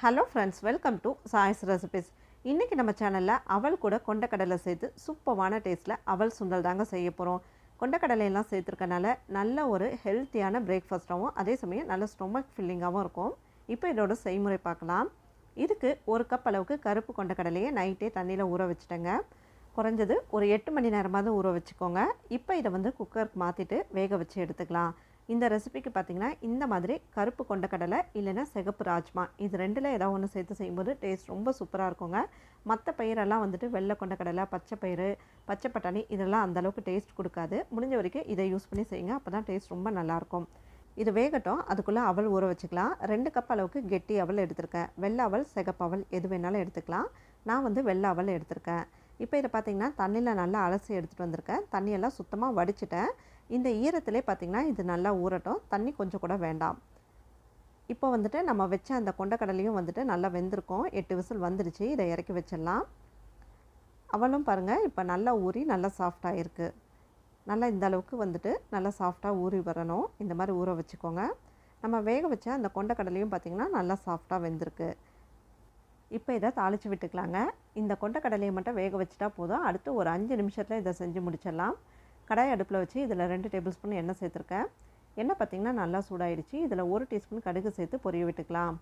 Hello friends welcome to choice recipes இன்றைக்கி நம்ம சேனலில் அவல் கூட கொண்டக்கடலை சேர்த்து சூப்பரான டேஸ்ட்டில் அவல் சுண்டல் தாங்க செய்ய போகிறோம் கொண்டக்கடலையெல்லாம் சேர்த்துருக்கனால நல்ல ஒரு ஹெல்த்தியான பிரேக்ஃபாஸ்ட்டாகவும் அதே சமயம் நல்ல ஸ்டொமக் ஃபில்லிங்காகவும் இருக்கும். இப்போ இதோட செய்முறை பார்க்கலாம். இதுக்கு ஒரு கப் அளவுக்கு கருப்பு கொண்டக்கடலையை நைட்டே தண்ணியில் ஊற வச்சுட்டேங்க. குறைஞ்சது ஒரு எட்டு மணி நேரமாவது ஊற வச்சுக்கோங்க. இப்போ இதை வந்து குக்கருக்கு மாற்றிட்டு வேக வச்சு எடுத்துக்கலாம். இந்த ரெசிபிக்கு பார்த்தீங்கன்னா இந்த மாதிரி கருப்பு கொண்டக்கடலை இல்லைன்னா சிகப்பு ராஜ்மா இது ரெண்டில் ஏதாவது ஒன்று சேர்த்து செய்யும்போது டேஸ்ட் ரொம்ப சூப்பராக இருக்குங்க. மற்ற பயிரெல்லாம் வந்துட்டு வெள்ளை கொண்டக்கடலை பச்சை பயிறு பச்சை பட்டாணி இதெல்லாம் அந்தளவுக்கு டேஸ்ட் கொடுக்காது. முடிஞ்ச வரைக்கும் இதை யூஸ் பண்ணி செய்யுங்க அப்போ தான் டேஸ்ட் ரொம்ப நல்லாயிருக்கும். இது வேகட்டும் அதுக்குள்ளே அவல் ஊற வச்சுக்கலாம். ரெண்டு கப் அளவுக்கு கெட்டி அவல் எடுத்திருக்கேன். வெள்ளை அவல் சிகப்பு எது வேணாலும் எடுத்துக்கலாம். நான் வந்து வெள்ளை அவல் எடுத்திருக்கேன். இப்போ இதை பார்த்திங்கன்னா தண்ணியில் நல்லா அலசி எடுத்துகிட்டு வந்திருக்கேன். தண்ணியெல்லாம் சுத்தமாக வடிச்சிட்டேன். இந்த ஈரத்திலே பார்த்திங்கன்னா இது நல்லா ஊறட்டும். தண்ணி கொஞ்சம் கூட வேண்டாம். இப்போ வந்துட்டு நம்ம வச்ச அந்த கொண்டக்கடலையும் வந்துட்டு நல்லா வெந்திருக்கோம். எட்டு விசில் வந்துடுச்சு இதை இறக்கி வச்சிடலாம். அவளும் பாருங்கள் இப்போ நல்லா ஊறி நல்லா சாஃப்டாக இருக்குது நல்லா இந்த அளவுக்கு வந்துட்டு நல்லா சாஃப்டாக ஊறி வரணும். இந்த மாதிரி ஊற வச்சுக்கோங்க. நம்ம வேக வச்ச அந்த கொண்டக்கடலையும் பார்த்திங்கன்னா நல்லா சாஃப்டாக வெந்திருக்கு. இப்போ இதை தாளித்து விட்டுக்கலாங்க. இந்த கொண்டக்கடலையை மட்டும் வேக வச்சுட்டா போதும். அடுத்து ஒரு அஞ்சு நிமிஷத்தில் இதை செஞ்சு முடிச்சிடலாம். கடாய் அடுப்பில் வச்சு இதில் ரெண்டு டேபிள் ஸ்பூன் எண்ணெய் சேர்த்துருக்கேன். எண்ணெய் பார்த்திங்கன்னா நல்லா சூடாயிடுச்சு. இதில் ஒரு டீஸ்பூன் கடுகு சேர்த்து பொரிய விட்டுக்கலாம்.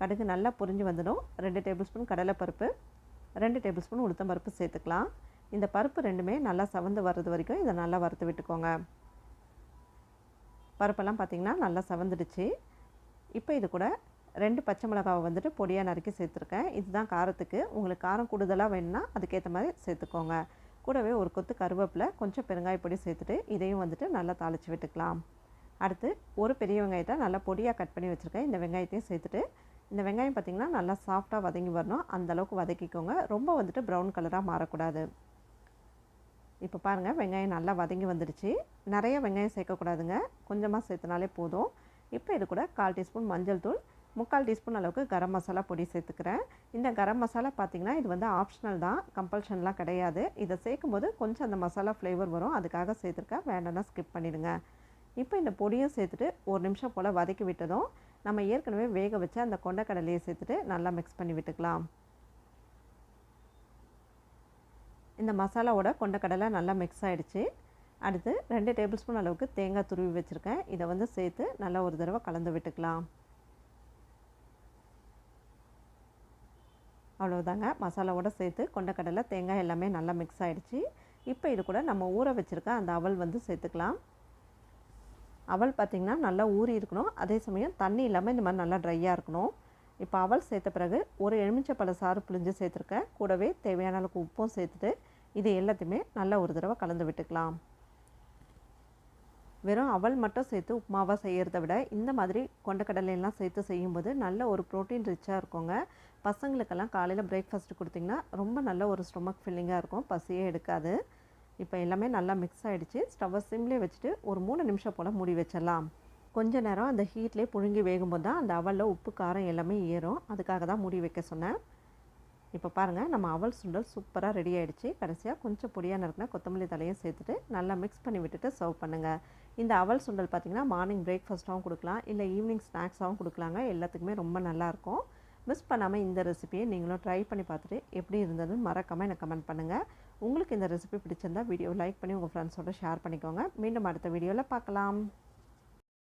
கடுகு நல்லா பொரிஞ்சு வந்துடும். ரெண்டு டேபிள் ஸ்பூன் கடலைப்பருப்பு ரெண்டு டேபிள் ஸ்பூன் உளுத்தம் பருப்பு சேர்த்துக்கலாம். இந்த பருப்பு ரெண்டுமே நல்லா சவந்து வர்றது வரைக்கும் இதை நல்லா வறுத்து விட்டுக்கோங்க. பருப்பெல்லாம் பார்த்திங்கன்னா நல்லா சவந்துடுச்சு. இப்போ இது கூட ரெண்டு பச்சை மிளகாவை வந்துட்டு பொடியாக நறுக்கி சேர்த்துருக்கேன். இதுதான் காரத்துக்கு. உங்களுக்கு காரம் கூடுதலாக வேணும்னா அதுக்கேற்ற மாதிரி சேர்த்துக்கோங்க. கூடவே ஒரு கொத்து கருவேப்பிலை கொஞ்சம் பெருங்காய பொடி சேர்த்துட்டு இதையும் வந்துட்டு நல்லா தாளித்து விட்டுக்கலாம். அடுத்து ஒரு பெரிய வெங்காயத்தை நல்லா பொடியாக கட் பண்ணி வச்சுருக்கேன். இந்த வெங்காயத்தையும் சேர்த்துட்டு இந்த வெங்காயம் பார்த்திங்கன்னா நல்லா சாஃப்டாக வதங்கி வரணும். அந்தளவுக்கு வதக்கிக்கோங்க. ரொம்ப வந்துட்டு ப்ரௌன் கலராக மாறக்கூடாது. இப்போ பாருங்கள் வெங்காயம் நல்லா வதங்கி வந்துடுச்சு. நிறைய வெங்காயம் சேர்க்கக்கூடாதுங்க. கொஞ்சமாக சேர்த்துனாலே போதும். இப்போ இது கூட கால் டீஸ்பூன் மஞ்சள் தூள் முக்கால் டீஸ்பூன் அளவுக்கு கரம் மசாலா பொடி சேர்த்துக்கிறேன். இந்த கரம் மசாலா பார்த்திங்கன்னா இது வந்து ஆப்ஷனல் தான். கம்பல்ஷன்லாம் கிடையாது. இதை சேர்க்கும் போது கொஞ்சம் அந்த மசாலா ஃப்ளேவர் வரும். அதுக்காக சேர்த்துருக்கேன் வேண்டாம்னா ஸ்கிப் பண்ணிவிடுங்க இப்போ இந்த பொடியும் சேர்த்துட்டு ஒரு நிமிஷம் போல் வதக்கி விட்டதும் நம்ம ஏற்கனவே வேக வச்ச அந்த கொண்டக்கடலையை சேர்த்துட்டு நல்லா மிக்ஸ் பண்ணி விட்டுக்கலாம். இந்த மசாலாவோட கொண்டக்கடலை நல்லா மிக்ஸ் ஆகிடுச்சு அடுத்து ரெண்டு டேபிள் ஸ்பூன் அளவுக்கு தேங்காய் துருவி வச்சுருக்கேன். இதை வந்து சேர்த்து நல்லா ஒரு தடவை கலந்து விட்டுக்கலாம். அவ்வளோதாங்க மசாலாவோட சேர்த்து கொண்டக்கடலை தேங்காய் எல்லாமே நல்லா மிக்ஸ் ஆகிடுச்சு இப்போ இது கூட நம்ம ஊற வச்சுருக்க அந்த அவல் வந்து சேர்த்துக்கலாம். அவல் பார்த்திங்கன்னா நல்லா ஊறி இருக்கணும். அதே சமயம் தண்ணி இல்லாமல் இந்த மாதிரி நல்லா ட்ரையாக இருக்கணும். இப்போ அவல் சேர்த்த பிறகு ஒரு எலுமிச்சப்பழ சாறு புளிஞ்சு சேர்த்துருக்கேன். கூடவே தேவையான அளவுக்கு உப்பும் சேர்த்துட்டு இது எல்லாத்தையுமே நல்லா ஒரு தடவை கலந்து விட்டுக்கலாம். வெறும் அவல் மட்டும் சேர்த்து உப்புமாவாக செய்கிறத விட இந்த மாதிரி கொண்டக்கடலையெல்லாம் சேர்த்து செய்யும்போது நல்ல ஒரு ப்ரோட்டீன் ரிச்சாக இருக்குங்க. பசங்களுக்கெல்லாம் காலையில் பிரேக்ஃபாஸ்ட் கொடுத்திங்கன்னா ரொம்ப நல்ல ஒரு ஸ்டொமக் ஃபில்லிங்காக இருக்கும். பசியே எடுக்காது. இப்போ எல்லாமே நல்லா மிக்ஸ் ஆகிடுச்சு ஸ்டவ்வை சிம்லேயே வச்சுட்டு ஒரு மூணு நிமிஷம் போல் மூடி வச்சிடலாம். கொஞ்ச நேரம் அந்த ஹீட்லேயே புழுங்கி வேகும்போது தான் அந்த அவலில் உப்பு காரம் எல்லாமே ஏறும். அதுக்காக தான் மூடி வைக்க சொன்னேன். இப்போ பாருங்கள் நம்ம அவல் சுண்டல் சூப்பராக ரெடி ஆகிடுச்சு கடைசியாக கொஞ்சம் பொடியாக நறுக்கினா கொத்தமல்லி தலையும் சேர்த்துட்டு நல்லா மிக்ஸ் பண்ணி விட்டுட்டு சர்வ் பண்ணுங்கள் இந்த அவல் சுண்டல் பார்த்திங்கன்னா மார்னிங் பிரேக்ஃபாஸ்ட்டாகவும் கொடுக்கலாம் இல்லை ஈவினிங் ஸ்நாக்ஸாகவும் கொடுக்கலாங்க. எல்லாத்துக்குமே ரொம்ப நல்லாயிருக்கும் மிஸ் பண்ணாமல் இந்த ரெசிபியை நீங்களும் ட்ரை பண்ணி பார்த்துட்டு எப்படி இருந்ததுன்னு மறக்காமல் எனக்கு கமெண்ட் பண்ணுங்கள் உங்களுக்கு இந்த ரெசிபி பிடிச்சிருந்தா வீடியோ லைக் பண்ணி உங்கள் ஃப்ரெண்ட்ஸோட ஷேர் பண்ணிக்கோங்க. மீண்டும் அடுத்த வீடியோவில் பார்க்கலாம்.